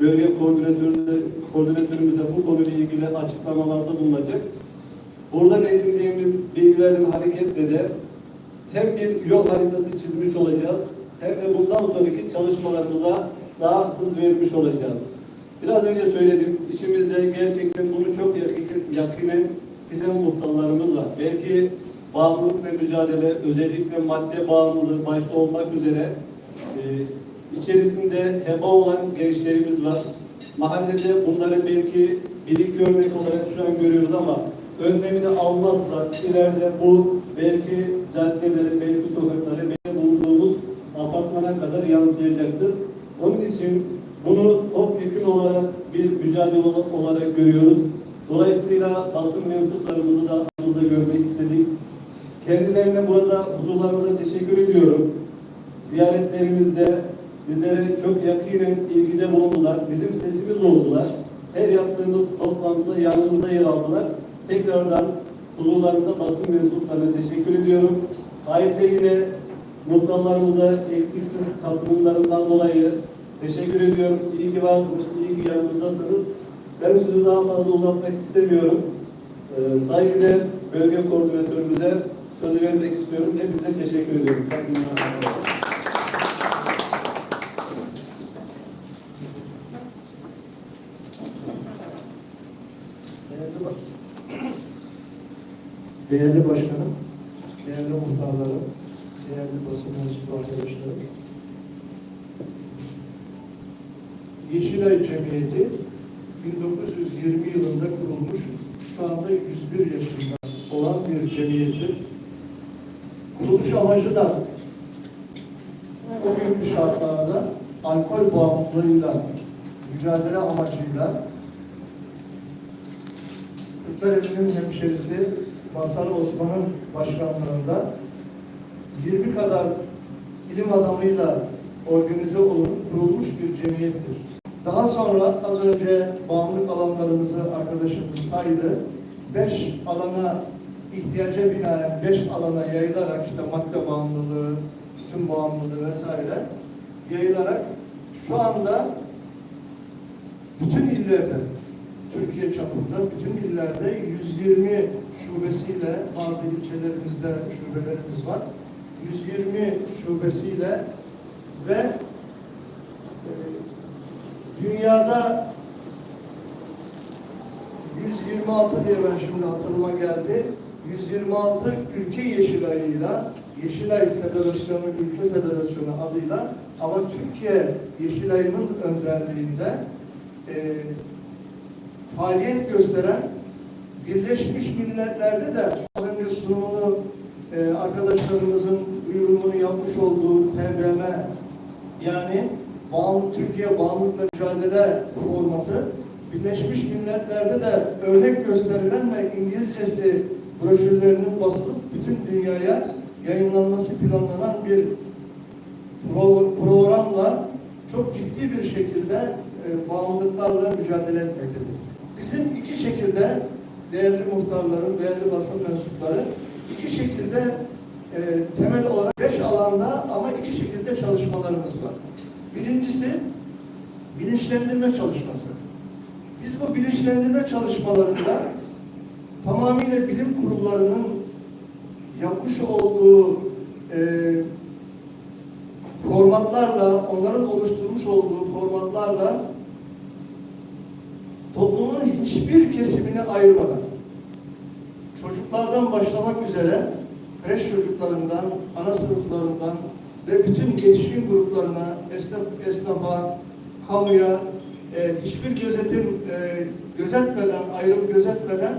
bölge koordinatörü, koordinatörümüz de bu konuyla ilgili açıklamalarda bulunacak. Buradan edindiğimiz bilgilerden hareketle de hem bir yol haritası çizmiş olacağız hem de bundan sonraki çalışmalarımıza daha hız vermiş olacağız. Biraz önce söyledim, işimizde gerçekten bunu çok yakın, yakinen hisseden muhtarlarımız var. Belki bağımlılık ve mücadele, özellikle madde bağımlılığı başta olmak üzere e, içerisinde heba olan gençlerimiz var. Mahallede bunları belki bir iki örnek olarak şu an görüyoruz ama önlemini almazsak ileride bu belki caddeleri, belki sokakları, belki bulunduğumuz apartmana kadar yansıyacaktır. Onun için bunu topyekun olarak bir mücadele olarak görüyoruz. Dolayısıyla basın mensuplarımızı da aramızda görmek istedik. Kendilerine burada huzurlarınıza teşekkür ediyorum. Ziyaretlerimizde bizlere çok yakinen ilgide bulundular. Bizim sesimiz oldular. Her yaptığımız toplantıda yanımızda yer aldılar. Tekrardan huzurlarınıza basın mensuplarına teşekkür ediyorum. Ayrıca yine muhtarlarımıza eksiksiz katılımlarından dolayı teşekkür ediyorum. İyi ki varsınız, iyi ki yanımızdasınız. Ben sözü daha fazla uzatmak istemiyorum. Ee, saygıdeğer bölge koordinatörümüze sözü vermek istiyorum. Hepinize teşekkür ediyorum. Değerli, baş... değerli başkanım, değerli muhtarlarım, değerli basın mensubu arkadaşlarım. Yeşilay Cemiyeti 1920 yılında kurulmuş, şu anda 101 yaşında olan bir cemiyettir. Kuruluş amacı da o günkü şartlarda alkol bağımlılığıyla mücadele amacıyla Kırklareli'nin hemşerisi Masar Osman'ın başkanlığında 20 kadar ilim adamıyla organize olup kurulmuş bir cemiyettir. Daha sonra az önce bağımlılık alanlarımızı arkadaşımız saydı. 5 alana ihtiyaca binaen 5 alana yayılarak işte madde bağımlılığı, tüm bağımlılığı vesaire yayılarak şu anda bütün illerde Türkiye çapında bütün illerde 120 şubesiyle bazı ilçelerimizde şubelerimiz var. 120 şubesiyle ve e, dünyada 126 diye ben şimdi hatırıma geldi. 126 ülke Yeşilay'ıyla Yeşilay Federasyonu, Ülke Federasyonu adıyla ama Türkiye Yeşilay'ın önderliğinde e, faaliyet gösteren Birleşmiş Milletler'de de az önce sunumunu e, arkadaşlarımızın duyurumunu yapmış olduğu TBM yani Bağımlı, Türkiye Bağımlılıkla Mücadele formatı Birleşmiş Milletler'de de örnek gösterilen ve İngilizcesi broşürlerinin basılıp bütün dünyaya yayınlanması planlanan bir pro- programla çok ciddi bir şekilde e, bağımlılıklarla mücadele etmektedir. Bizim iki şekilde değerli muhtarlarım, değerli basın mensupları iki şekilde e, temel olarak beş alanda ama iki şekilde çalışmalarımız var. Birincisi bilinçlendirme çalışması. Biz bu bilinçlendirme çalışmalarında tamamıyla bilim kurullarının yapmış olduğu e, formatlarla, onların oluşturmuş olduğu formatlarla toplumun hiçbir kesimini ayırmadan çocuklardan başlamak üzere kreş çocuklarından, ana sınıflarından ve bütün yetişkin gruplarına, esnaf, esnafa, kamuya e, hiçbir gözetim e, gözetmeden, ayrım gözetmeden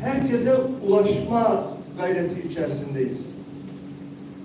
herkese ulaşma gayreti içerisindeyiz.